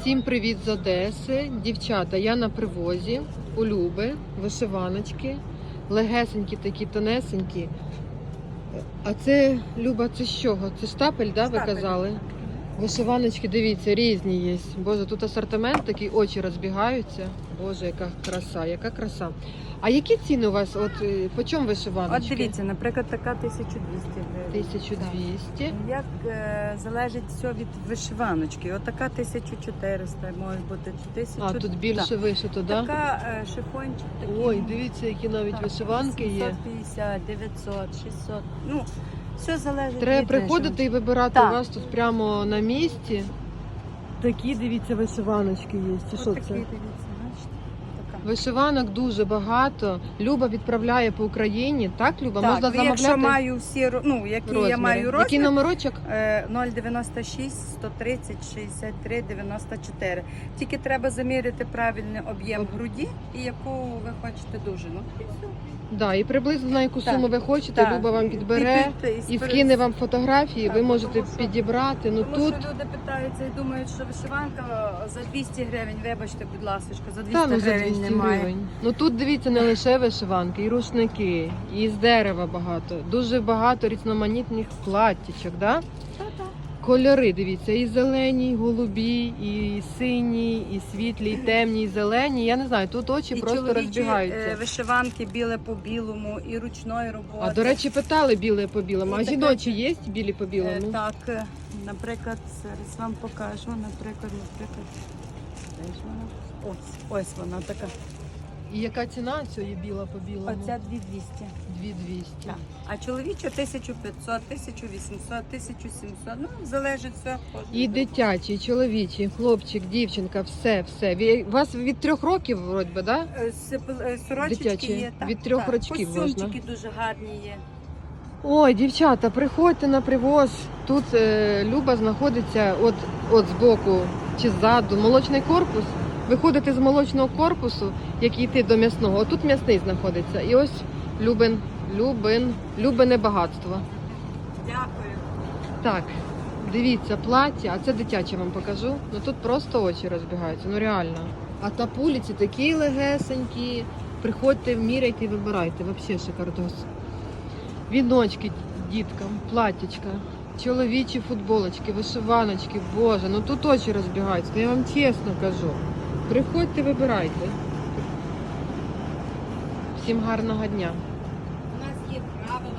Всім привіт з Одеси. Дівчата, я на привозі у Люби, вишиваночки, легесенькі такі, тонесенькі. А це, Люба, це з чого? Це штапель, да, ви Штапель. казали? Вишиваночки, дивіться, різні є. Боже, тут асортимент такий, очі розбігаються. Боже, яка краса, яка краса. А які ціни у вас? От е, по чому От вишиваночки? дивіться, наприклад, така 1200 гривень. 1200. Як е, залежить все від вишиваночки. От така 1400 може бути. 1000, А, тут більше вишито, да? Така е, шифончик такий. Ой, дивіться, які навіть так, вишиванки є. 750, 900, 600. Ну, все залежить Треба від приходити і вибирати Так. у вас тут прямо на місці. Такі, дивіться, вишиваночки є. Чи що це? дивіться. Вишиванок дуже багато. Люба відправляє по Україні. Так, Люба? Так, Можна ну, якщо маю всі, ну, які розміри. я маю Який розмір, номерочок? Е, 096 130 63 94. Тільки треба заміряти правильний об'єм груді і яку ви хочете дужину. І все. Да, і приблизно на яку Так. суму ви хочете, Так. Люба вам підбере І- і вкине вам фотографії, Так, ви можете тому підібрати. Ну Тому тут що люди питаються і думають, що вишиванка за 200 гривень, вибачте, будь ласка, за 200 Та, ну, за гривень 200 немає. гривень. Ну тут дивіться не лише вишиванки, і рушники, і з дерева багато. Дуже багато різноманітних платтячок, да? Та-та. Кольори, дивіться, і зелені, і голубі, і сині, і світлі, і темні, і зелені. Я не знаю, тут очі І просто чоловічі, розбігаються. е, вишиванки біле по білому, і ручної роботи. А до речі, питали біле по білому. І А таке- жіночі є білі по Е, білому? Так, е, наприклад, зараз вам покажу. Наприклад, наприклад, де вона? Ось, ось вона така. І яка ціна цієї біла по білому? Оця 2200. 2200. Так. А чоловіча 1500, 1800, 1700. Ну, залежить все. І дитячий, і чоловічий, хлопчик, дівчинка, все, все. Ві- У вас від трьох років, вроді би, да? Е, сип- е, Сорочечки Дитячі. є. Так, Від трьох так. рочків Костюмчики дуже гарні є. Ой, дівчата, приходьте на привоз. Тут е, Люба знаходиться от, от збоку чи ззаду, молочний корпус. Виходите з молочного корпусу, як йти до м'ясного. Отут м'ясний знаходиться. І ось Любин, Любин, Любине багатство. Дякую. Так, дивіться, плаття, а це дитяче вам покажу. Ну тут просто очі розбігаються, ну реально. А тапуліці такі легесенькі. Приходьте, міряйте і вибирайте. Взагалі шикардос. Віночки діткам, платтячка, Чоловічі футболочки, вишиваночки, боже, ну тут очі розбігаються, я вам чесно кажу. Приходьте, вибирайте. Всім гарного дня. У нас є правила.